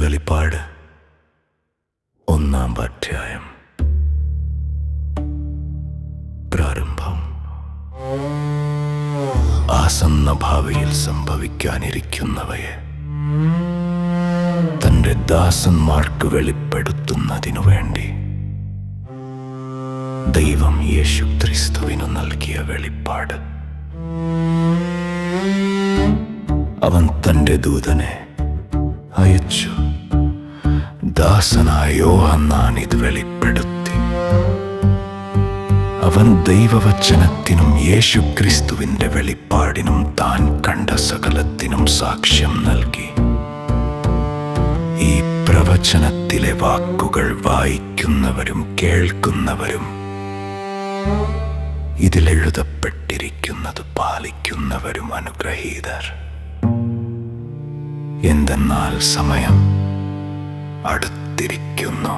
വെളിപ്പാട്. ഒന്നാം അധ്യായം. പ്രാരംഭം. ആസന്ന ഭാവിയിൽ സംഭവിക്കാനിരിക്കുന്നവയെ തന്റെ ദാസന്മാർക്ക് വെളിപ്പെടുത്തുന്നതിനു വേണ്ടി ദൈവം യേശു ക്രിസ്തുവിനു നൽകിയ വെളിപ്പാട്. അവൻ തന്റെ ദൂതനെ അയച്ചു. ദാസനായ യോഹന്നാൻ ഇത് വെളിപ്പെടുത്തി. അവൻ ദൈവവചനത്തിനും യേശു ക്രിസ്തുവിന്റെ വെളിപ്പാടിനും താൻ കണ്ട സകലത്തിനും സാക്ഷ്യം നൽകി. ഈ പ്രവചനത്തിലെ വാക്കുകൾ വായിക്കുന്നവരും കേൾക്കുന്നവരും ഇതിലെഴുതപ്പെട്ടിരിക്കുന്നത് പാലിക്കുന്നവരും അനുഗ്രഹീതർ. എന്തെന്നാൽ സമയം അടുത്തിരിക്കുന്നു.